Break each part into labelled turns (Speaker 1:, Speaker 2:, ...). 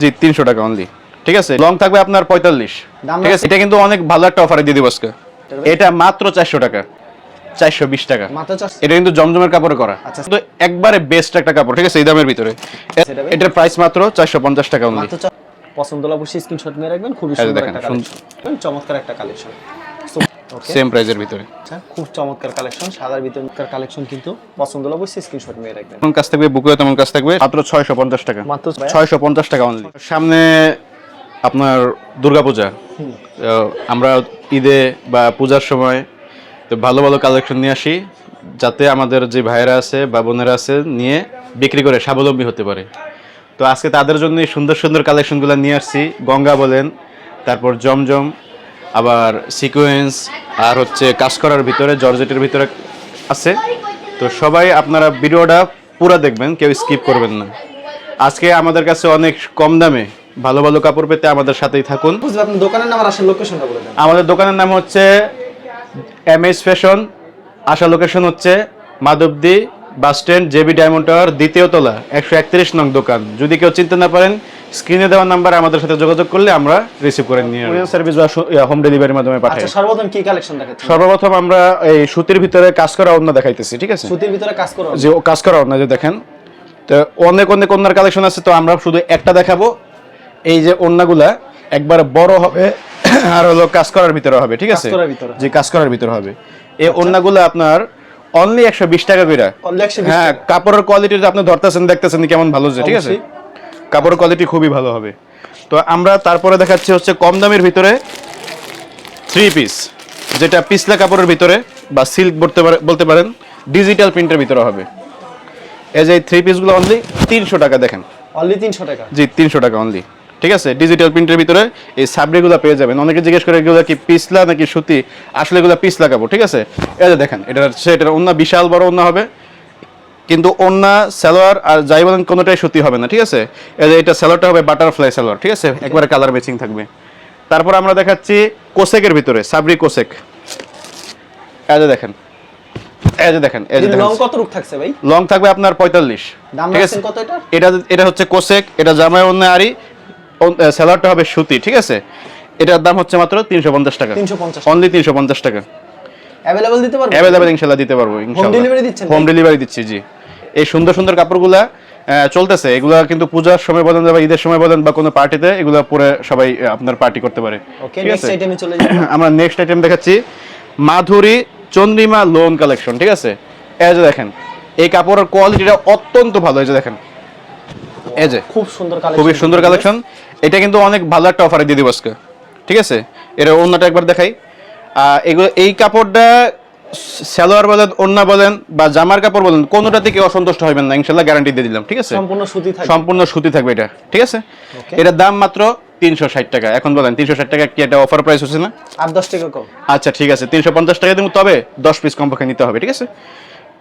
Speaker 1: জি তিনশো টাকা অনলি ঠিক আছে? লং থাকবে আপনার পঁয়তাল্লিশ। ঠিক আছে? এটা কিন্তু অনেক ভালো একটা অফারে দিয়ে দিব আজকে। এটা মাত্র চারশো টাকা। চারশো বিশ টাকা। এটা কিন্তু জমজমের কাপড়ে করা।
Speaker 2: আচ্ছা।
Speaker 1: কিন্তু একবারে বেস্ট একটা কাপড়। ঠিক আছে? এই দামের ভিতরে। এটার প্রাইস মাত্র চারশো পঞ্চাশ টাকা অনলি
Speaker 2: পছন্দ হলে অবশ্যই স্ক্রিনশট নিয়ে রাখবেন। খুবই সুন্দর একটা কালেকশন চমৎকার একটা কালেকশন
Speaker 1: সেম প্রাইসের ভিতরে।
Speaker 2: আচ্ছা খুব চমৎকার কালেকশন সাদার কালেকশন কিন্তু পছন্দ হলে অবশ্যই স্ক্রিনশট নিয়ে রাখবেন।
Speaker 1: কাজ থাকবে বুকেও তেমন কাজ থাকবে মাত্র ছয়শো পঞ্চাশ টাকা।
Speaker 2: মাত্র
Speaker 1: ছয়শো পঞ্চাশ টাকা অনলি সামনে আপনার দুর্গাপূজা। আমরা ঈদে বা পূজার সময় তো ভালো ভালো কালেকশন নিয়ে আসি যাতে আমাদের যে ভাইয়েরা আছে বা বোনেরা আছে নিয়ে বিক্রি করে স্বাবলম্বী হতে পারে। তো আজকে তাদের জন্য সুন্দর সুন্দর কালেকশনগুলো নিয়ে আসছি। গঙ্গা বলেন তারপর জমজম আবার সিকোয়েন্স আর হচ্ছে কাজ করার ভিতরে জর্জেটের ভিতরে আছে। তো সবাই আপনারা ভিডিওটা পুরো দেখবেন কেউ স্কিপ করবেন না। আজকে আমাদের কাছে অনেক কম দামে ভালো ভালো কাপড় পেতে আমাদের সাথেই থাকুন।
Speaker 2: আপনার দোকানের নাম আর আসল লোকেশনটা বলে দেন।
Speaker 1: আমাদের দোকানের নাম হচ্ছে এম এস ফ্যাশন আসা লোকেশন হচ্ছে Madhabdi bus stand JB diamond tower দ্বিতীয় তলা একশো একত্রিশ নং দোকান। যদি কেউ চিনতে না পারেন স্ক্রিনে দেওয়া নাম্বার আমাদের সাথে যোগাযোগ করলে আমরা রিসিভ করে নিয়ে সার্ভিস বা হোম ডেলিভারির মাধ্যমে পাঠাই।
Speaker 2: আচ্ছা সর্বপ্রথম কি কালেকশন দেখাচ্ছেন?
Speaker 1: সর্বপ্রথম আমরা এই সুতির ভিতরে কাজ করা অন্য দেখাইতেছি ঠিক আছে?
Speaker 2: সুতির ভিতরে কাজ করো
Speaker 1: যে ও কাজ করা অন্য যে দেখেন। তো অনেক অনেক অন্যার কালেকশন আছে তো আমরা শুধু একটা দেখাবো। এই যে অন্যগুলা একবার বড় হবে আর হলো কাজ করার ভিতরে হবে ঠিক আছে?
Speaker 2: কাজ করার ভিতরে।
Speaker 1: যে কাজ করার ভিতরে হবে। এই অন্যগুলো আপনার অনলি একশো বিশ টাকা করে। হ্যাঁ কাপড়ের কোয়ালিটি আপনি ধরতেছেন দেখতেছেন কেমন ভালো যে ঠিক আছে? কাপড়ের কোয়ালিটি খুবই ভালো হবে। তো আমরা তারপরে দেখাচ্ছি হচ্ছে কম দামের ভিতরে থ্রি পিস যেটা পিছলা কাপড়ের ভিতরে বা সিল্ক বলতে বলতে পারেন ডিজিটাল প্রিন্টের ভিতরে হবে। এই যে থ্রি পিসগুলো অনলি তিনশো টাকা দেখেন।
Speaker 2: অনলি তিনশো টাকা।
Speaker 1: জি তিনশো টাকা অনলি ঠিক আছে? ডিজিটাল প্রিন্টের ভিতরে এই সাবরিগুলো পেয়ে যাবেন। অনেকে জিজ্ঞেস করে এগুলো কি পিছলা নাকি সুতি? আসলে এগুলো পিছলা কাপড় ঠিক আছে? যে দেখেন এটা এটার অন্য বিশাল বড় অন্য হবে। কিন্তু অন্য সালোয়ার আর যাই বলেন কোনোটাই সুতি হবে না ঠিক আছে? এই যে এটা সালোয়ারটা হবে বাটারফ্লাই সালোয়ার ঠিক আছে? একবারে কালার ম্যাচিং থাকবে। তারপর আমরা দেখাচ্ছি কোসেকের ভিতরে সাবরি কোসেক। এই যে দেখেন এই যে দেখেন এই যে
Speaker 2: লং কত রূপ থাকছে ভাই?
Speaker 1: লং থাকবে আপনার পঁয়তাল্লিশ
Speaker 2: দাম কত এটা?
Speaker 1: এটা এটা হচ্ছে কোসেক এটা জামাই অন্য আরি স্যালাডটা হবে সুতি ঠিক আছে? এটার দাম হচ্ছে মাত্র তিনশো পঞ্চাশ টাকা।
Speaker 2: 350
Speaker 1: অনলি তিনশো পঞ্চাশ টাকা।
Speaker 2: অ্যাভেলেবল দিতে পারবেন
Speaker 1: অ্যাভেলেবেল ইনশাল্লাহ দিতে পারব ইনশাল্লাহ।
Speaker 2: delivery দিচ্ছেন
Speaker 1: হোম ডেলিভারি দিচ্ছি জি। এই সুন্দর সুন্দর কাপড়গুলা চলতেছে। এগুলা কিন্তু পূজার সময় বলেন বা ঈদের সময় বলেন বা কোনো পার্টিতে এগুলো পরে সবাই আপনার পার্টি করতে পারে।
Speaker 2: ওকে
Speaker 1: ঠিক
Speaker 2: নেক্সট
Speaker 1: আছে?
Speaker 2: আইটেমে চলে যাই।
Speaker 1: আমরা নেক্সট আইটেম দেখাচ্ছি। মাধুরী চন্দ্রিমা লোন কালেকশন ঠিক আছে? এই যে দেখেন এই কাপড়ের কোয়ালিটিটা অত্যন্ত ভালো। এই যে দেখেন। এই যে।
Speaker 2: খুব সুন্দর কালেকশন
Speaker 1: খুবই সুন্দর কালেকশন এটা কিন্তু অনেক ভালো একটা অফারে দিয়ে দিব আজকে। ঠিক আছে? এটা অন্যটা একবার দেখাই। এগুলো এই কাপড়টা সালোয়ার বলেন ওন্না বলেন বা জামার কাপড় বলেন কোনোটা থেকে অসন্তুষ্ট হবেন না ইনশাল্লাহ গ্যারান্টি দিয়ে দিলাম ঠিক আছে?
Speaker 2: সম্পূর্ণ সুতি থাকবে।
Speaker 1: সম্পূর্ণ সুতি থাকবে এটা ঠিক আছে. এটার দাম মাত্র তিনশো ষাট টাকা। এখন বলেন তিনশো ষাট টাকা কি একটা অফার প্রাইস হচ্ছে না?
Speaker 2: আর দশ টাকা কম।
Speaker 1: আচ্ছা ঠিক আছে তিনশো পঞ্চাশ টাকা দিব তবে দশ পিস কমপক্ষে নিতে হবে ঠিক আছে?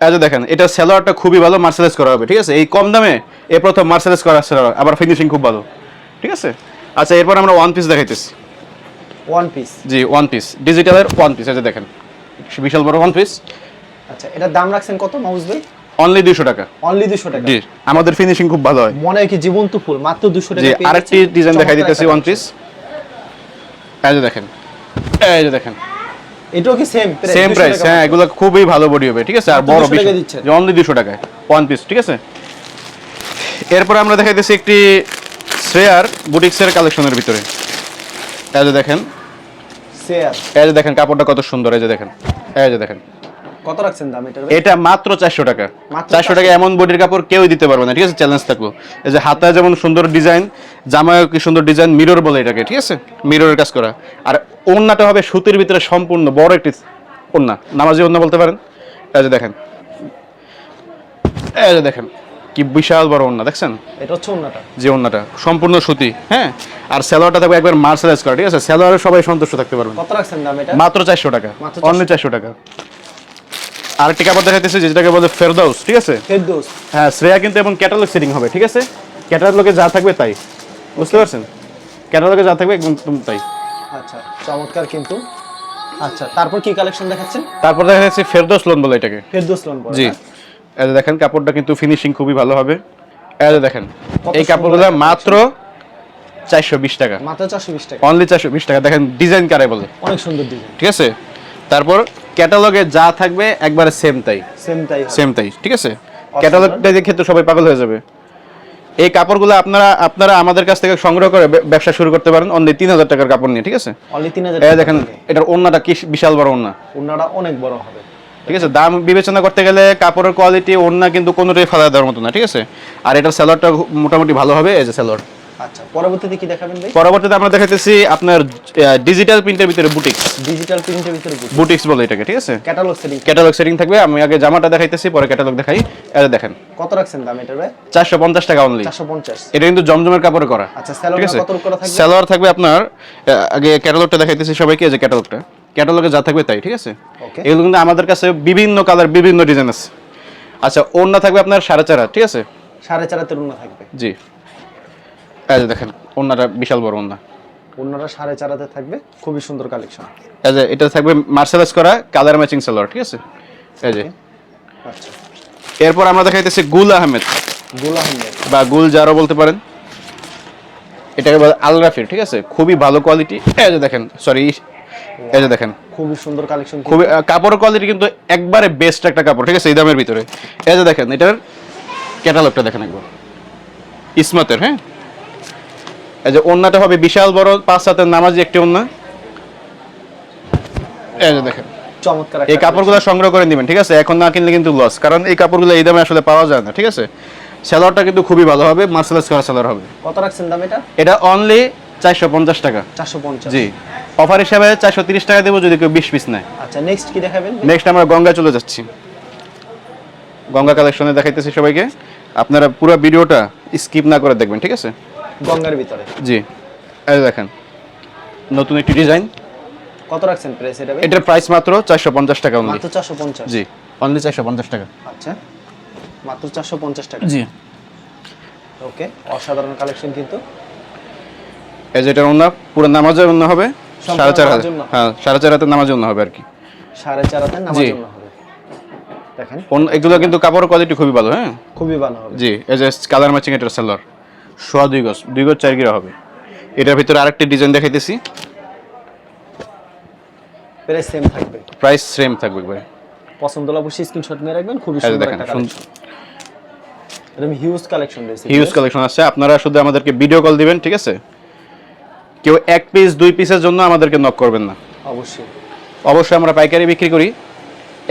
Speaker 1: এই যে দেখেন এটা সেলোয়ারটা খুবই ভালো মার্সেলাইজ করা হবে ঠিক আছে? এই কম দামে এ প্রথম মার্সেলাইজ করা সেলোয়ার আবার ফিনিশিং খুব ভালো। ঠিক আছে? আচ্ছা এরপর আমরা ওয়ান পিস দেখাইতেছি।
Speaker 2: ওয়ান পিস
Speaker 1: জি ওয়ান পিস ডিজিটালের ওয়ান পিস যে দেখেন। বিশাল বড় ওয়ান পিস
Speaker 2: আচ্ছা এটার দাম রাখছেন কত মাউস ভাই?
Speaker 1: অনলি দুশো টাকা।
Speaker 2: অনলি দুশো টাকা?
Speaker 1: জি আমাদের ফিনিশিং খুব ভালো হয়।
Speaker 2: মনে হয় কি জীবন্ত ফুল মাত্র দুশো টাকা
Speaker 1: জি
Speaker 2: পেয়ে
Speaker 1: আরেকটি ডিজাইন দেখাই দিতেছি ওয়ান পিস এই যে দেখেন। এই যে দেখেন।
Speaker 2: এটাও কি সেম
Speaker 1: সেম প্রাইস হ্যাঁ এগুলো খুবই ভালো বডি হবে ঠিক আছে? আর বড়
Speaker 2: 200 টাকা
Speaker 1: অনলি দুশো টাকায়। ওয়ান পিস ঠিক আছে? এরপর আমরা দেখাইতেছি একটি শ্রেয়ার বুটিক্সের কালেকশনের ভিতরে। এই যে দেখেন।
Speaker 2: শেয়ার
Speaker 1: এই যে দেখেন কাপড়টা কত সুন্দর এই যে দেখেন। এই যে দেখেন।
Speaker 2: কত রাখছেন দাম ভাই?
Speaker 1: এটা মাত্র চারশো টাকা।
Speaker 2: মাত্র
Speaker 1: চারশো টাকা এমন বডির কাপড় কেউই দিতে পারবে না ঠিক আছে? চ্যালেঞ্জ থাকল এই যে হাতায় যেমন সুন্দর ডিজাইন জামায় কি সুন্দর ডিজাইন মিরর বলে এটাকে ঠিক আছে? মিররের কাজ করা। আর ওড়নাটা হবে সুতির ভিতরে সম্পূর্ণ বড় একটি ওড়না নামাজি ওড়না বলতে পারেন। এই যে দেখেন। এই যে দেখেন। কি বিশাল বড় ওড়না দেখছেন?
Speaker 2: এটা হচ্ছে অন্যটা
Speaker 1: যে ওড়নাটা সম্পূর্ণ সুতি হ্যাঁ? আর স্যালোয়ারটা থাকবে একবার মার্সেলাইজ করা ঠিক আছে? স্যালোয়ারে সবাই সন্তুষ্ট থাকতে পারবেন।
Speaker 2: কত রাখছেন দাম এটা?
Speaker 1: মাত্র চারশো টাকা।
Speaker 2: মাত্র
Speaker 1: অনলি চারশো টাকা। আরেকটি কাপড় দেখাইতেছে যেটাকে বলে ফেরদাউস ঠিক আছে?
Speaker 2: ফেরদৌস
Speaker 1: হ্যাঁ শ্রেয়া কিন্তু এবং ক্যাটালগ সেটিং হবে ঠিক আছে? ক্যাটালগে যা থাকবে তাই। বুঝতে পারছেন? ক্যাটালগে যা থাকবে একদম তাই।
Speaker 2: আচ্ছা চমৎকার কিন্তু। আচ্ছা তারপর কি কালেকশন দেখাচ্ছেন?
Speaker 1: তারপর দেখা যাচ্ছে ফেরদৌস লোন বলে এটাকে।
Speaker 2: ফেরদৌস লোন
Speaker 1: জি। এই দেখেন কাপড়টা কিন্তু ফিনিশিং খুবই ভালো হবে। এই যে দেখেন এই কাপড়গুলো মাত্র চারশো বিশ টাকা।
Speaker 2: মাত্র চারশো বিশ টাকা।
Speaker 1: অনলি চারশো বিশ টাকা। দেখেন ডিজাইন কারে বলে।
Speaker 2: অনেক সুন্দর ডিজাইন
Speaker 1: ঠিক আছে? তারপর ক্যাটালগে যা থাকবে একবারে সেম তাই।
Speaker 2: সেম তাই।
Speaker 1: সেম তাই ঠিক আছে? ক্যাটালগটা দেখে তো সবাই পাগল হয়ে যাবে। এই কাপড়গুলো আপনারা আপনারা আমাদের কাছ থেকে সংগ্রহ করে ব্যবসা শুরু করতে পারেন। অনলি তিন হাজার টাকার কাপড় নিয়ে ঠিক আছে?
Speaker 2: অনলি তিন হাজার
Speaker 1: এই দেখেন এটার ওন্নাটা কি বিশাল বড় ওন্না
Speaker 2: ওনারা অনেক বড় হবে।
Speaker 1: ঠিক আছে? দাম বিবেচনা করতে গেলে কাপড়ের কোয়ালিটি ওন্না কিন্তু কোনোটাই ফেলা দেওয়ার মতো না ঠিক আছে? আর এটার স্যালোয়ারটা মোটামুটি ভালো হবে এই যে স্যালোয়ার
Speaker 2: আচ্ছা পরবর্তীতে কি দেখাবেন ভাই?
Speaker 1: পরবর্তীতে আমরা দেখাইতেছি আপনার ডিজিটাল প্রিন্টের ভিতরে বুটিক্স
Speaker 2: ডিজিটাল প্রিন্টের ভিতরে
Speaker 1: বুটিক্স বলে এটাকে ঠিক আছে?
Speaker 2: ক্যাটালগ সেটিং
Speaker 1: ক্যাটালগ সেটিং থাকবে। আমি আগে জামাটা দেখাইতেছি পরে ক্যাটালগ দেখাই। এটা দেখেন।
Speaker 2: কত রাখছেন দাম এটার ভাই?
Speaker 1: চারশো পঞ্চাশ টাকা অনলি
Speaker 2: চারশো পঞ্চাশ।
Speaker 1: এটা কিন্তু জমজমের কাপড়ে করা।
Speaker 2: আচ্ছা
Speaker 1: ঠিক
Speaker 2: কত করে থাকবে?
Speaker 1: সালোয়ার থাকবে আপনার আগে ক্যাটালগটা দেখাইতেছি সবাইকে এই যে ক্যাটালগটা ক্যাটালগে যা থাকবে তাই ঠিক আছে? এগুলো কিন্তু আমাদের কাছে বিভিন্ন কালার বিভিন্ন ডিজাইন আছে। আচ্ছা ওড়না থাকবে আপনার সাড়ে চার হাত, ঠিক আছে?
Speaker 2: সাড়ে চার হাতের উন্না থাকবে।
Speaker 1: জি। এই যে দেখেন ওড়নাটা বিশাল বড় ওড়না
Speaker 2: উন্নারা সাড়ে চার হাতে থাকবে খুবই সুন্দর কালেকশন
Speaker 1: এই যে এটা থাকবে মার্শালাইজ করা কালার ম্যাচিং সালোয়ার ঠিক আছে? এই যে।
Speaker 2: আচ্ছা।
Speaker 1: এরপর আমরা দেখাইতেছি গুল আহমেদ।
Speaker 2: গুল আহমেদ।
Speaker 1: বা গুল জারও বলতে পারেন। এটাকে বলে আলরাফির ঠিক আছে? খুবই ভালো কোয়ালিটি এই যে দেখেন সরি এই যে দেখেন।
Speaker 2: খুবই সুন্দর কালেকশন
Speaker 1: খুবই কাপড়ের কোয়ালিটি কিন্তু একবারে বেস্ট একটা কাপড় ঠিক আছে? এই দামের ভিতরে। এই যে দেখেন এটার ক্যাটালগটা দেখেন একবার। ইসমাতের হ্যাঁ? এই যে ওন্নাটা হবে বিশাল বড় পাঁচ হাতের নামাজি একটি ওন্না। এই যে দেখেন।
Speaker 2: চমৎকার
Speaker 1: এই কাপড়গুলো সংগ্রহ করে নেবেন ঠিক আছে? এখন না কিনলে কিন্তু লস কারণ এই কাপড়গুলো এই দামে আসলে পাওয়া যায় না ঠিক আছে? স্যালোয়ারটা কিন্তু খুবই ভালো হবে মার্সেলাইজ করা স্যালোয়ার হবে।
Speaker 2: কত রাখছেন দাম এটা?
Speaker 1: এটা অনলি চারশো পঞ্চাশ টাকা।
Speaker 2: চারশো পঞ্চাশ।
Speaker 1: জি। অফার হিসাবে চারশো তিরিশ টাকা দেবো যদি কেউ বিশ পিস নেয়।
Speaker 2: আচ্ছা নেক্সট কি দেখাবেন?
Speaker 1: নেক্সট আমরা গঙ্গা চলে যাচ্ছি। গঙ্গা কালেকশনে দেখাইতেছি সবাইকে। আপনারা পুরো ভিডিওটা স্কিপ না করে দেখবেন ঠিক আছে?
Speaker 2: গঙ্গার ভিতরে।
Speaker 1: জি। এই দেখেন নতুন একটি ডিজাইন
Speaker 2: কত রাখছেন প্রাইস এটা?
Speaker 1: এটার প্রাইস মাত্র চারশো পঞ্চাশ টাকা অনলি
Speaker 2: মাত্র চারশো পঞ্চাশ।
Speaker 1: জি। অনলি চারশো পঞ্চাশ টাকা।
Speaker 2: আচ্ছা মাত্র চারশো পঞ্চাশ টাকা।
Speaker 1: জি।
Speaker 2: ওকে অসাধারণ কালেকশন কিন্তু।
Speaker 1: এই যে এটার অন্য পুরো নামাজের অন্য হবে? সাড়ে চার হাজার। হ্যাঁ সাড়ে চার হাতের নামাজের অন্য হবে আর কি।
Speaker 2: সাড়ে চার। হবে। দেখেন।
Speaker 1: এগুলো কিন্তু কাপড়ের কোয়ালিটি খুবই ভালো হ্যাঁ?
Speaker 2: খুবই ভালো হবে।
Speaker 1: জি এই যে কালার ম্যাচিং এটার সোয়া দুই গজ দুই গজ চার গিরা হবে। এটার ভিতরে আরেকটি ডিজাইন দেখাইতেছি।
Speaker 2: প্রাইস সেম থাকবে।
Speaker 1: প্রাইস সেম থাকবে একবারে
Speaker 2: পছন্দ হলে অবশ্যই স্ক্রিনশট নিয়ে রাখবেন খুবই সুন্দর
Speaker 1: দেখেন
Speaker 2: একটা কালেকশন হিউজ কালেকশন রয়েছে
Speaker 1: হিউজ কালেকশন আছে? আপনারা শুধু আমাদেরকে ভিডিও কল দিবেন ঠিক আছে? কেউ এক পিস দুই পিসের জন্য আমাদেরকে নক করবেন না।
Speaker 2: অবশ্যই।
Speaker 1: অবশ্যই আমরা পাইকারি বিক্রি করি।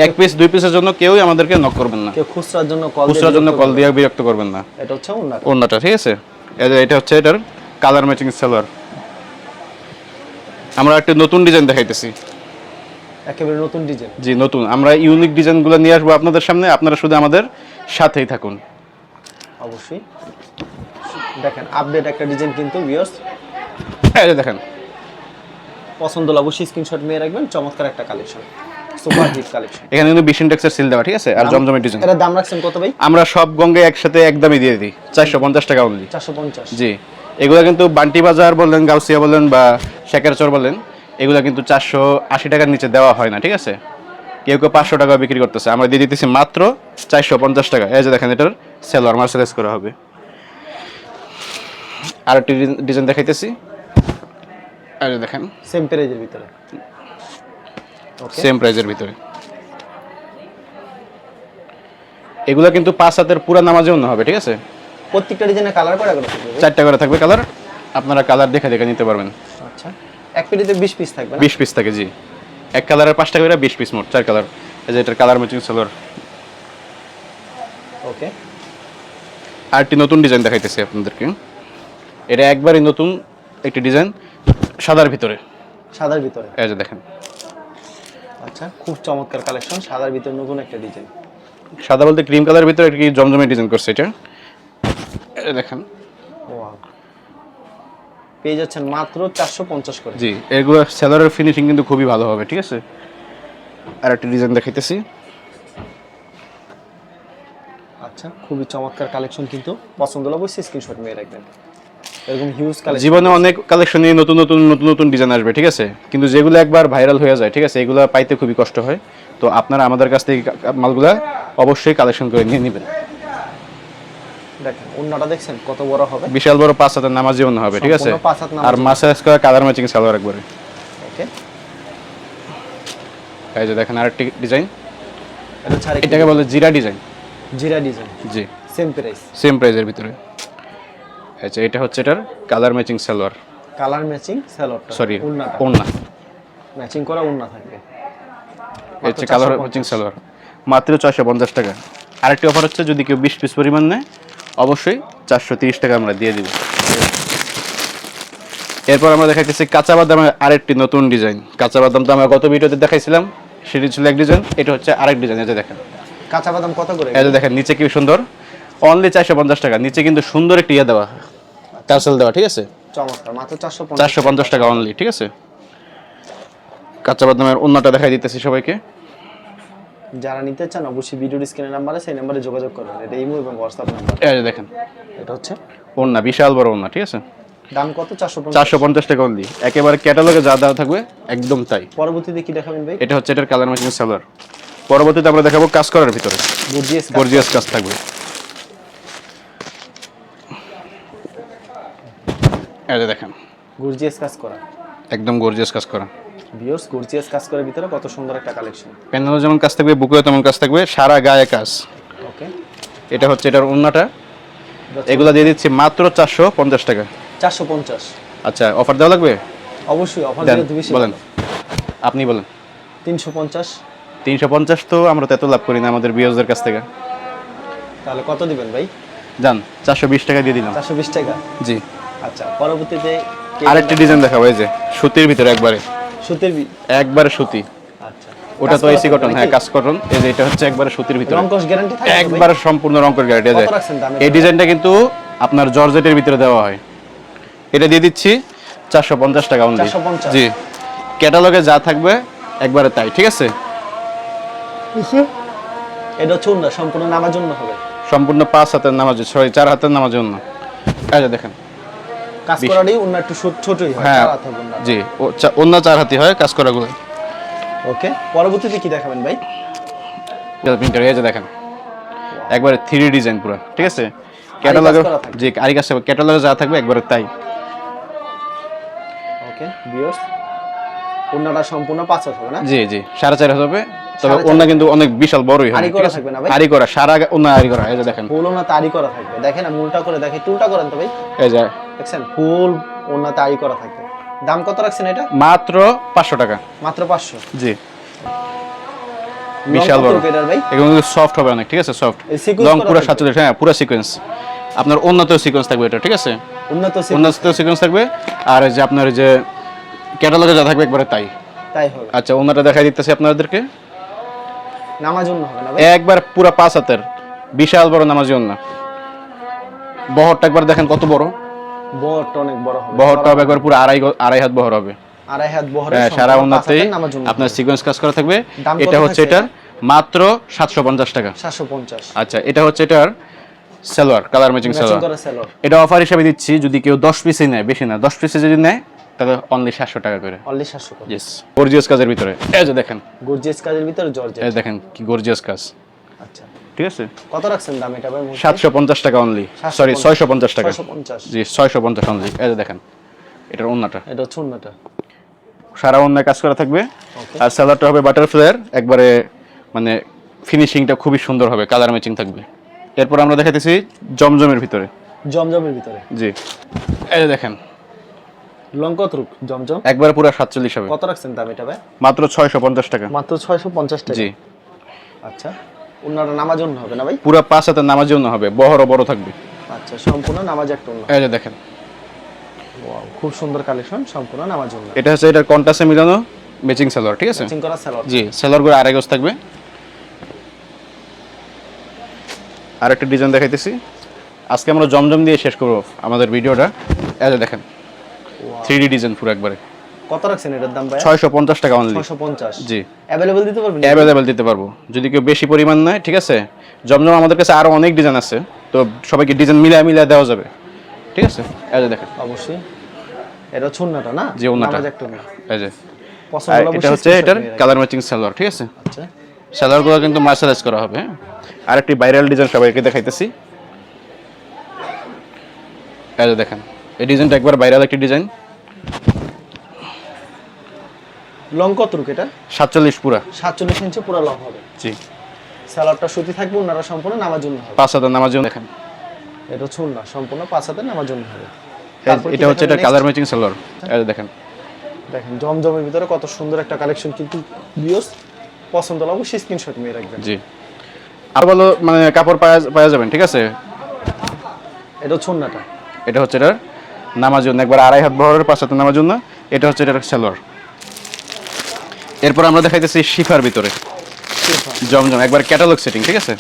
Speaker 1: এক পিস দুই পিসের জন্য কেউই আমাদেরকে নক করবেন না।
Speaker 2: কেউ খুচরার জন্য কল
Speaker 1: খুচরার জন্য কল দিয়ে বিরক্ত করবেন না।
Speaker 2: এটা হচ্ছে উন্নত
Speaker 1: অন্যটা ঠিক আছে? এই যে এটা হচ্ছে এটার কালার ম্যাচিং সালোয়ার আমরা একটা নতুন ডিজাইন দেখাইতেছি।
Speaker 2: একেবারে নতুন ডিজাইন
Speaker 1: জি নতুন। আমরা ইউনিক ডিজাইনগুলো নিয়ে আসব আপনাদের সামনে। আপনারা শুধু আমাদের সাথেই থাকুন।
Speaker 2: অবশ্যই। দেখেন আপডেট একটা ডিজাইন কিন্তু ভিউয়ার্স
Speaker 1: এই দেখেন।
Speaker 2: পছন্দ অবশ্যই স্ক্রিনশট নিয়ে রাখবেন চমৎকার একটা কালেকশন সুপার হিট কালেকশন
Speaker 1: এখানে কিন্তু বিশ ইন্ডেক্সের সিল দেওয়া ঠিক আছে? আর জমজমের ডিজাইন
Speaker 2: এটা দাম রাখছেন কত ভাই?
Speaker 1: আমরা সব গঙ্গে একসাথে একদমই দিয়ে দিই চারশো পঞ্চাশ টাকা অনলি
Speaker 2: চারশো পঞ্চাশ।
Speaker 1: জি। এগুলো কিন্তু বান্টি বাজার বললেন গাউসিয়া বলেন বা শেখেরচর বলেন এগুলো কিন্তু চারশো আশি টাকার নিচে দেওয়া হয় না ঠিক আছে? কেউ কেউ পাঁচশো টাকা বিক্রি করতেছে। আমরা দিয়ে দিতেছি মাত্র চারশো পঞ্চাশ টাকা। এই যে দেখেন এটার সেলোয়ার মার্সেলাইজ করা হবে। আর একটি ডিজাইন দেখাইতেছি। এই দেখেন।
Speaker 2: সেম প্রাইজের ভিতরে।
Speaker 1: সেম প্রাইজের ভিতরে। এগুলো কিন্তু পাঁচ হাতের পুরা নামাজে অন্য হবে ঠিক আছে?
Speaker 2: প্রত্যেকটা ডিজাইনে কালার করা করে
Speaker 1: চারটা করে থাকবে কালার আপনারা কালার দেখে দেখে নিতে পারবেন।
Speaker 2: আচ্ছা। এক পেটিতে বিশ পিস থাকবে না?
Speaker 1: বিশ পিস থাকে জি। এক কালারের পাঁচটা করে বিশ পিস মোট চার কালার এই যে এটার কালার ম্যাচিং সালোয়ার
Speaker 2: ওকে
Speaker 1: আর একটি নতুন ডিজাইন দেখাইতেছি আপনাদেরকে। এটা একবারই নতুন একটি ডিজাইন সাদার ভিতরে।
Speaker 2: সাদার ভিতরে?
Speaker 1: এই যে দেখেন।
Speaker 2: আচ্ছা খুব চমৎকার কালেকশন সাদার ভিতরে নতুন একটা ডিজাইন
Speaker 1: সাদা বলতে ক্রিম কালারের ভিতরে একটি জমজমে ডিজাইন করছে এটা? এই দেখেন।
Speaker 2: পেয়ে যাচ্ছেন মাত্র চারশো পঞ্চাশ করে।
Speaker 1: জি এগুলো সেলারের ফিনিশিং কিন্তু খুবই ভালো হবে ঠিক আছে? আর একটা ডিজাইন দেখাইতেছি।
Speaker 2: আচ্ছা খুবই চমৎকার কালেকশন কিন্তু। পছন্দ হলে অবশ্যই স্ক্রিনশট নিয়ে রাখবেন। এরকম হিউজ কালেকশন
Speaker 1: জীবনে অনেক কালেকশন নিয়ে নতুন নতুন নতুন নতুন ডিজাইন আসবে ঠিক আছে? কিন্তু যেগুলো একবার ভাইরাল হয়ে যায় ঠিক আছে এগুলো পাইতে খুবই কষ্ট হয়। তো আপনারা আমাদের কাছ থেকে মালগুলা অবশ্যই কালেকশন করে নিয়ে নেবেন।
Speaker 2: দেখেন অন্যটা দেখছেন? কত বড় হবে?
Speaker 1: বিশাল বড় পাঁচ হাতের নামাজি অন্য হবে ঠিক আছে? আর মাসাজ করা কালার ম্যাচিং সালোয়ার একবারে।
Speaker 2: ওকে।
Speaker 1: এই যে দেখেন আরেকটি ডিজাইন এটাকে বলে জিরা ডিজাইন
Speaker 2: জিরা ডিজাইন
Speaker 1: জি।
Speaker 2: সেম প্রাইস
Speaker 1: সেম প্রাইজের ভিতরে। আচ্ছা এটা হচ্ছে এটার colour matching salwar.
Speaker 2: Colour matching স্যালোডটা
Speaker 1: sorry ওন্না
Speaker 2: ম্যাচিং করা উন্না থাকবে
Speaker 1: এই হচ্ছে কালার ম্যাচিং সালোয়ার। মাত্র ছয়শো পঞ্চাশ টাকা। আরেকটি অফার হচ্ছে যদি কেউ বিশ পিস পরিমাণ নেয় অবশ্যই চারশো তিরিশ টাকা আমরা দিয়ে দিব। এরপর আমরা দেখাইতেছি কাঁচা বাদামের আরেকটি নতুন ডিজাইন কাঁচা বাদাম তো আমরা গত ভিডিওতে দেখাইছিলাম সেটি ছিল এক ডিজাইন এটা হচ্ছে আরেক ডিজাইন যে দেখেন।
Speaker 2: কাঁচা বাদাম কত করে?
Speaker 1: যে দেখেন নিচে কি সুন্দর? অনলি চারশো পঞ্চাশ টাকা। নিচে কিন্তু সুন্দর একটি ইয়ে দেওয়া। টার্সেল দেওয়া ঠিক আছে?
Speaker 2: চারশো
Speaker 1: পঞ্চাশ টাকা। অনলি ঠিক আছে? কাঁচা বাদামের অন্যটা দেখাই দিতেছি সবাইকে।
Speaker 2: যারা নিতে চান অবশ্যই ভিডিও স্ক্রিনের নাম্বারে সেই নাম্বারে যোগাযোগ করবেন। এটা ইমো এবং হোয়াটসঅ্যাপ নাম্বার।
Speaker 1: এই যে দেখেন।
Speaker 2: এটা হচ্ছে?
Speaker 1: ওন্না বিশাল বড় ওন্না ঠিক আছে?
Speaker 2: দাম কত? চারশো
Speaker 1: চারশো পঞ্চাশ টাকা অনলি একেবারে ক্যাটালগে যা দেওয়া থাকবে একদম তাই।
Speaker 2: পরবর্তীতে কি দেখাবেন ভাই?
Speaker 1: এটা হচ্ছে এটার কালার ম্যাচিং সালোয়ার পরবর্তীতে আমরা দেখাবো কাজ করার ভিতরে।
Speaker 2: গর্জিয়াস
Speaker 1: গর্জিয়াস কাজ থাকবে। এই যে দেখেন।
Speaker 2: গর্জিয়াস কাজ করা।
Speaker 1: একদম গর্জিয়াস কাজ করা।
Speaker 2: ভিউয়ার্স গর্জিয়াস কাজ করার ভিতরে কত সুন্দর একটা কালেকশন
Speaker 1: প্যানেলও যেমন কাজ থাকবে বুকেও তেমন কাজ থাকবে সারা গায়ে কাজ।
Speaker 2: ওকে
Speaker 1: এটা হচ্ছে এটার অন্যটা এগুলো দিয়ে দিচ্ছি মাত্র চারশো পঞ্চাশ টাকা।
Speaker 2: চারশো পঞ্চাশ।
Speaker 1: আচ্ছা অফার দেওয়া লাগবে?
Speaker 2: অবশ্যই অফার বেশি
Speaker 1: বলেন। আপনি বলেন।
Speaker 2: তিনশো পঞ্চাশ।
Speaker 1: তিনশো পঞ্চাশ তো আমরা তো এত লাভ করি না আমাদের বিয়সদের কাছ থেকে।
Speaker 2: তাহলে কত দিবেন ভাই?
Speaker 1: যান চারশো বিশ টাকা দিয়ে দিলাম।
Speaker 2: চারশো বিশ টাকা।
Speaker 1: জি।
Speaker 2: আচ্ছা পরবর্তীতে
Speaker 1: আরেকটি ডিজাইন দেখাবো এই যে সুতির ভিতরে একবারে।
Speaker 2: সুতির
Speaker 1: একবারে সুতি।
Speaker 2: আচ্ছা।
Speaker 1: ওটা তো এসি কটন হ্যাঁ কাজ কটন এই যে এটা হচ্ছে একবারে সুতির ভিতরে।
Speaker 2: রংকশ গ্যারান্টি থাকে
Speaker 1: একবারে সম্পূর্ণ রঙের গ্যারান্টি
Speaker 2: দামে?
Speaker 1: এই ডিজাইনটা কিন্তু আপনার জর্জেটের ভিতরে দেওয়া হয়। এটা দিয়ে দিচ্ছি চারশো পঞ্চাশ টাকা অনলি জি। ক্যাটালগে যা থাকবে একবারে তাই ঠিক আছে?
Speaker 2: এটা হচ্ছে সম্পূর্ণ নামার জন্য হবে।
Speaker 1: সম্পূর্ণ পাঁচ হাতের নামাজ সরি চার হাতের নামাজ জন্য এই যে দেখেন।
Speaker 2: কাজ করারই উন্না একটু ছোটই হয়
Speaker 1: হ্যাঁ। জি অন্য চার হাতি হয় কাজ করাগুলো।
Speaker 2: ওকে পরবর্তীতে কি দেখাবেন ভাই?
Speaker 1: প্রিন্টার এই যে দেখেন। একবারে থ্রি ডিজাইন পুরো ঠিক আছে? ক্যাটালগে জি আরি কাজ ক্যাটালগে যা থাকবে একবারে তাই।
Speaker 2: ওকে ভিউয়ার্স উন্নাটা সম্পূর্ণ পাঁচ হবে না?
Speaker 1: জি জি সাড়ে চার হাজার হবে। তবে ওনা কিন্তু অনেক বিশাল বড়ই হয়।
Speaker 2: আরি করা থাকবে না ভাই?
Speaker 1: আরি করা সারা ওনা আরি করা এই যে দেখেন।
Speaker 2: ফুল ওনা তারি করা থাকবে। দেখেন আমি উল্টা করে দেখি টুলটা করেন তো ভাই।
Speaker 1: এই যে।
Speaker 2: দেখছেন ফুল ওনা তারি করা থাকবে। দাম কত রাখছেন এটা?
Speaker 1: মাত্র পাঁচশো টাকা।
Speaker 2: মাত্র পাঁচশো।
Speaker 1: জি। বিশাল বড়।
Speaker 2: এটার ভাই?
Speaker 1: এগুলো সফট হবে অনেক ঠিক আছে? সফট লং পুরো
Speaker 2: থাকবে?
Speaker 1: সাতচল্লিশ হ্যাঁ পুরো সিকোয়েন্স আপনার উন্নত সিকোয়েন্স থাকবে এটা ঠিক আছে?
Speaker 2: উন্নত
Speaker 1: উন্নত সিকোয়েন্স থাকবে। আর এই যে আপনার যে ক্যাটালগে যা থাকবে একবারে তাই।
Speaker 2: তাই হবে।
Speaker 1: আচ্ছা ওনাটা দেখাই দিতেছি আপনাদেরকে।
Speaker 2: হবে না
Speaker 1: একবার পুরো পাঁচ হাতের বিশাল বড় নামাজি ওন্না বহরটা একবার দেখেন কত বড়।
Speaker 2: বহরটা অনেক বড় হবে।
Speaker 1: বহরটা হবে একবার পুরো আড়াই আড়াই হাত বহর হবে।
Speaker 2: আড়াই হাত বহরে
Speaker 1: হ্যাঁ, সারা ওনাতেই আপনার সিকোয়েন্স কাজ করা থাকবে। এটা হচ্ছে এটার মাত্র সাতশো পঞ্চাশ টাকা।
Speaker 2: সাতশো পঞ্চাশ।
Speaker 1: আচ্ছা এটা হচ্ছে এটার salwar colour matching
Speaker 2: matching
Speaker 1: salwar. এটা অফার হিসেবে দিচ্ছি যদি কেউ দশ পিসই নেয় বেশি না দশ পিসে যদি নেয় তাহলে অনলি সাতশো টাকা করে।
Speaker 2: অনলি সাতশো করে।
Speaker 1: ইয়েস গর্জিয়াস কাজের ভিতরে। এই যে দেখেন।
Speaker 2: গর্জিয়াস কাজের ভিতরে জর্জেট
Speaker 1: এই দেখেন কি গর্জিয়াস কাজ।
Speaker 2: আচ্ছা।
Speaker 1: ঠিক আছে।
Speaker 2: কত রাখছেন দাম এটা ভাই
Speaker 1: সাতশো পঞ্চাশ টাকা অনলি সরি ছয়শো পঞ্চাশ টাকা।
Speaker 2: ছয়শো পঞ্চাশ।
Speaker 1: জি ছয়শো পঞ্চাশ অনলি এই যে দেখেন এটার অন্যটা
Speaker 2: এটা হচ্ছে
Speaker 1: সারা অন্য কাজ করা থাকবে। আর হবে বাটার ফ্লেয়ার একবারে মানে ফিনিশিংটা খুবই সুন্দর হবে কালার ম্যাচিং থাকবে। এরপর আমরা দেখাতেছি জমজমের ভিতরে।
Speaker 2: জমজমের ভিতরে।
Speaker 1: জি। এই যে দেখেন
Speaker 2: লং কত জমজম?
Speaker 1: একবার পুরো সাতচল্লিশ হবে।
Speaker 2: কত রাখছেন দাম এটা ভাই?
Speaker 1: মাত্র ছয়শো পঞ্চাশ টাকা।
Speaker 2: মাত্র ছয়শো পঞ্চাশ টাকা?
Speaker 1: জি।
Speaker 2: আচ্ছা। উন্নাটা নামার জন্য হবে না ভাই?
Speaker 1: পুরো পাঁচ হাতের নামার জন্য হবে। বহরও বড় থাকবে।
Speaker 2: আচ্ছা সম্পূর্ণ নামাজ একটা উন্না।
Speaker 1: এই যে দেখেন।
Speaker 2: Wow, খুব সুন্দর কালেকশন সম্পূর্ণ নামার জন্য
Speaker 1: এটা হচ্ছে এটার কন্টাসে মিলানো ম্যাচিং সালোয়ার ঠিক আছে?
Speaker 2: ম্যাচিং করা সেলর
Speaker 1: জি সালোয়ার করে আড়াই গজ থাকবে। আর একটা ডিজাইন দেখাইতেছি। আজকে আমরা জমজম দিয়ে শেষ করব আমাদের ভিডিওটা। এই যে দেখেন। থ্রি ডি ডিজাইন পুরো একবারে।
Speaker 2: কত রাখছেন এটার দাম ভাই
Speaker 1: ছয়শো পঞ্চাশ টাকা অনলি
Speaker 2: ছয়শো পঞ্চাশ।
Speaker 1: জি।
Speaker 2: অ্যাভেলেবল দিতে পারবেন
Speaker 1: অ্যাভেলেবেল দিতে পারব। যদি কেউ বেশি পরিমাণ নেয় ঠিক আছে? জমজম আমাদের কাছে আরও অনেক ডিজাইন আছে তো সবাইকে ডিজাইন মিলিয়ে মিলিয়ে দেওয়া যাবে। ঠিক আছে? এই যে দেখেন।
Speaker 2: অবশ্যই। এটা হচ্ছে উন্নাটা না?
Speaker 1: জি,
Speaker 2: উন্না
Speaker 1: এই যে। এটা হচ্ছে এটার কালার ম্যাচিং সালোয়ার ঠিক আছে?
Speaker 2: আচ্ছা।
Speaker 1: সালোয়ারগুলো কিন্তু মার্শালাইজ করা হবে হ্যাঁ? আরেকটি ভাইরাল ডিজাইন সবাইকে দেখাইতেছি। এই যে দেখেন। এই ডিজাইনটা একবার ভাইরাল একটি ডিজাইন।
Speaker 2: লং কত রুক এটা?
Speaker 1: সাতচল্লিশ পুরা।
Speaker 2: সাতচল্লিশ ইঞ্চি পুরো লং হবে।
Speaker 1: জি।
Speaker 2: স্যালাডটা সুতি থাকবে ওনারা সম্পূর্ণ নামার জন্য হবে।
Speaker 1: পাঁচ হাজার নামার জন্য। দেখেন
Speaker 2: এটা ছুন না সম্পূর্ণ পাঁচ হাতের নামার জন্য হবে।
Speaker 1: এটা হচ্ছে এটা কালার ম্যাচিং সালোয়ার। এই দেখেন।
Speaker 2: দেখেন জমজমের ভিতরে কত সুন্দর একটা কালেকশন কিন্তু বিয়স পছন্দ হলে অবশ্যই স্ক্রিনশট নিয়ে রাখবেন।
Speaker 1: জি। আর ভালো মানে কাপড় পাওয়া পাওয়া যাবেন ঠিক আছে?
Speaker 2: এটা ছুন্নাটা
Speaker 1: এটা হচ্ছে এটার? নামার জন্য একবার আড়াই হাত বহরের পাঁচ হাতে নামার জন্য এটা হচ্ছে এটার সালোয়ার। এরপর আমরা দেখাইতেছি শিফার ভিতরে। জমজম একবার ক্যাটালগ সেটিং ঠিক আছে?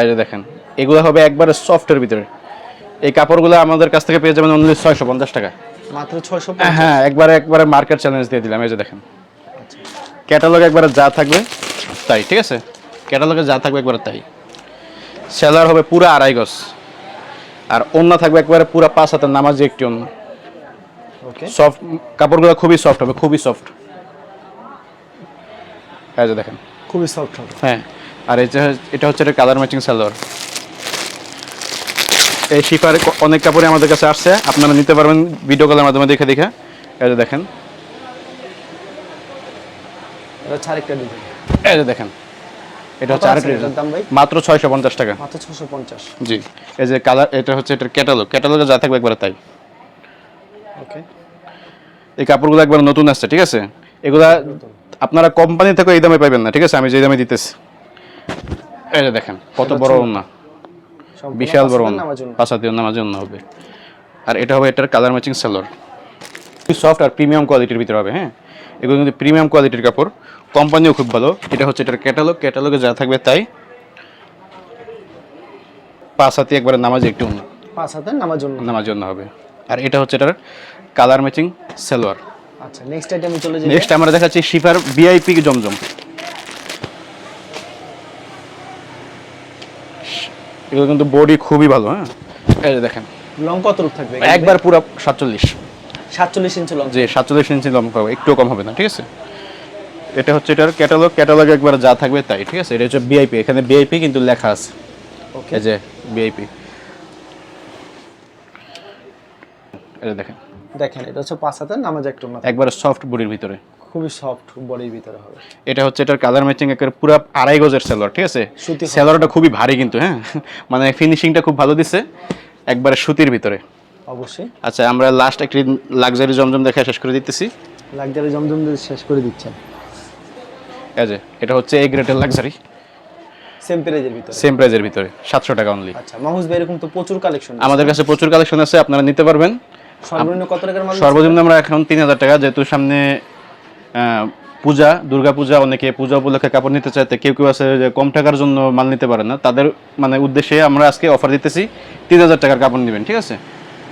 Speaker 1: এই যে দেখেন এগুলো হবে একবারে সফটের ভিতরে। এই কাপড়গুলো আমাদের কাছ থেকে পেয়ে যাবেন অনলি ছয়শো পঞ্চাশ টাকা।
Speaker 2: মাত্র ছয়শো
Speaker 1: হ্যাঁ একবারে একবারে মার্কেট চ্যালেঞ্জ দিয়ে দিলাম এই যে দেখেন। ক্যাটালগ একবারে যা থাকবে তাই ঠিক আছে? ক্যাটালগে যা থাকবে একবারে তাই। সেলার হবে পুরো আড়াই গজ। আর অন্য থাকবে একবারে পুরো পাঁচ হাতের নামাজি একটি অন্য।
Speaker 2: ওকে
Speaker 1: সফট কাপড়গুলো খুবই সফট হবে খুবই সফট এই যে দেখেন।
Speaker 2: খুবই সফট হবে।
Speaker 1: হ্যাঁ আর যে এটা হচ্ছে এটা কালার ম্যাচিং সালোয়ার। এই শিফার অনেক কাপড়ে আমাদের কাছে আসছে আপনারা নিতে পারবেন ভিডিও কলের মাধ্যমে দেখে দেখে। যে দেখেন।
Speaker 2: এটা
Speaker 1: এই দেখেন। এটা হচ্ছে আরেকটা
Speaker 2: দাম ভাই?
Speaker 1: মাত্র ছয়শো পঞ্চাশ টাকা।
Speaker 2: মাত্র ছশো পঞ্চাশ।
Speaker 1: জি। এই যে কালার এটা হচ্ছে এটার ক্যাটালগ ক্যাটালগে যা থাকবে একবারে তাই।
Speaker 2: ওকে।
Speaker 1: এই কাপড়গুলো একবার নতুন আসছে ঠিক আছে? এগুলা আপনারা কোম্পানি থেকে এই দামে পাইবেন না ঠিক আছে? আমি যে দামে দিতেছি। এই যে দেখেন কত বড় না বিশাল বড় না
Speaker 2: নামার জন্য
Speaker 1: পাঁচাতীয় নামার জন্য হবে। আর এটা হবে এটার কালার ম্যাচিং সালোয়ার সফট আর প্রিমিয়াম কোয়ালিটির ভিতরে হবে হ্যাঁ? এগুলো কিন্তু প্রিমিয়াম কোয়ালিটির কাপড়। কোম্পানিও খুব ভালো। এটা হচ্ছে এটার ক্যাটালগ ক্যাটালগে যা থাকবে তাই। পাঁচ হাতি একবারে নামাজ একটু অন্য
Speaker 2: পাঁচ হাতের নামার জন্য
Speaker 1: নামার জন্য হবে। আর এটা হচ্ছে এটার কালার ম্যাচিং সালোয়ার।
Speaker 2: আচ্ছা নেক্সট আইটেমে চলে যাই।
Speaker 1: নেক্সট আমরা দেখাচ্ছি শিফার ভিআইপি জমজম। এগুলো কিন্তু বডি খুবই ভালো হ্যাঁ? এই যে দেখেন।
Speaker 2: লং কত রূপ থাকবে?
Speaker 1: একবার পুরো সাতচল্লিশ।
Speaker 2: সাতচল্লিশ ইঞ্চি লং
Speaker 1: যে সাতচল্লিশ ইঞ্চি লম্বা হবে একটু কম হবে না ঠিক আছে? এটা হচ্ছে এটার ক্যাটালগ ক্যাটালগ একবার যা থাকবে তাই ঠিক আছে? এটা হচ্ছে বিআইপি এখানে বিআইপি কিন্তু লেখা আছে।
Speaker 2: ওকে
Speaker 1: যে বিআইপি এটা দেখেন।
Speaker 2: দেখেন এটা হচ্ছে পাঁচ হাতের নামাজ একটু
Speaker 1: একবারে সফট বডির ভিতরে।
Speaker 2: খুবই সফট বডির ভিতরে হবে।
Speaker 1: এটা হচ্ছে এটার কালার ম্যাচিং একের পুরো আড়াই গজের সেলোয়ার ঠিক আছে। সেলোয়ারটা খুবই ভারী কিন্তু হ্যাঁ? মানে ফিনিশিংটা খুব ভালো দিচ্ছে একবারে সুতির ভিতরে।
Speaker 2: অবশ্যই।
Speaker 1: আচ্ছা আমরা লাস্ট একটি লাক্সারি জমজম দেখা শেষ করে দিতেছি।
Speaker 2: লাক্সারি জমজম দিয়ে শেষ করে দিচ্ছেন।
Speaker 1: এই যে এটা হচ্ছে এই গ্রেটের লাক্সারি
Speaker 2: সেম প্রাইজের ভিতরে?
Speaker 1: সেম প্রাইজের ভিতরে সাতশো টাকা অনলি
Speaker 2: আচ্ছা মাহুস ভাই এরকম তো প্রচুর কালেকশন
Speaker 1: আমাদের কাছে প্রচুর কালেকশন আছে আপনারা নিতে পারবেন।
Speaker 2: সর্বনিম্ন কত টাকার মাল
Speaker 1: সর্বনিম্ন আমরা এখন তিন হাজার টাকা যেহেতু সামনে পূজা দুর্গা পূজা অনেকে পূজা উপলক্ষে কাপড় নিতে চাইতে কেউ কেউ আছে যে কম টাকার জন্য মাল নিতে পারে না তাদের মানে উদ্দেশ্যে আমরা আজকে অফার দিতেছি তিন হাজার টাকার কাপড় নেবেন ঠিক আছে?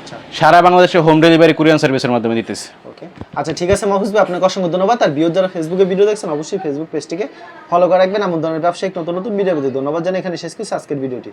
Speaker 2: আচ্ছা।
Speaker 1: সারা বাংলাদেশে হোম ডেলিভারি কুরিয়ান সার্ভিসের মাধ্যমে দিতেছি।
Speaker 2: ওকে আচ্ছা ঠিক আছে মাহফুজ ভাই, আপনাকে অসংখ্য ধন্যবাদ। আর বিয়োর যারা ফেসবুকে ভিডিও দেখছেন, অবশ্যই ফেসবুক পেজটিকে ফলো করে রাখবেন। এমন ধরনের ব্যবসায়িক নতুন নতুন ভিডিও ধন্যবাদ জানাই। এখানে শেষ করছি আজকের ভিডিওটি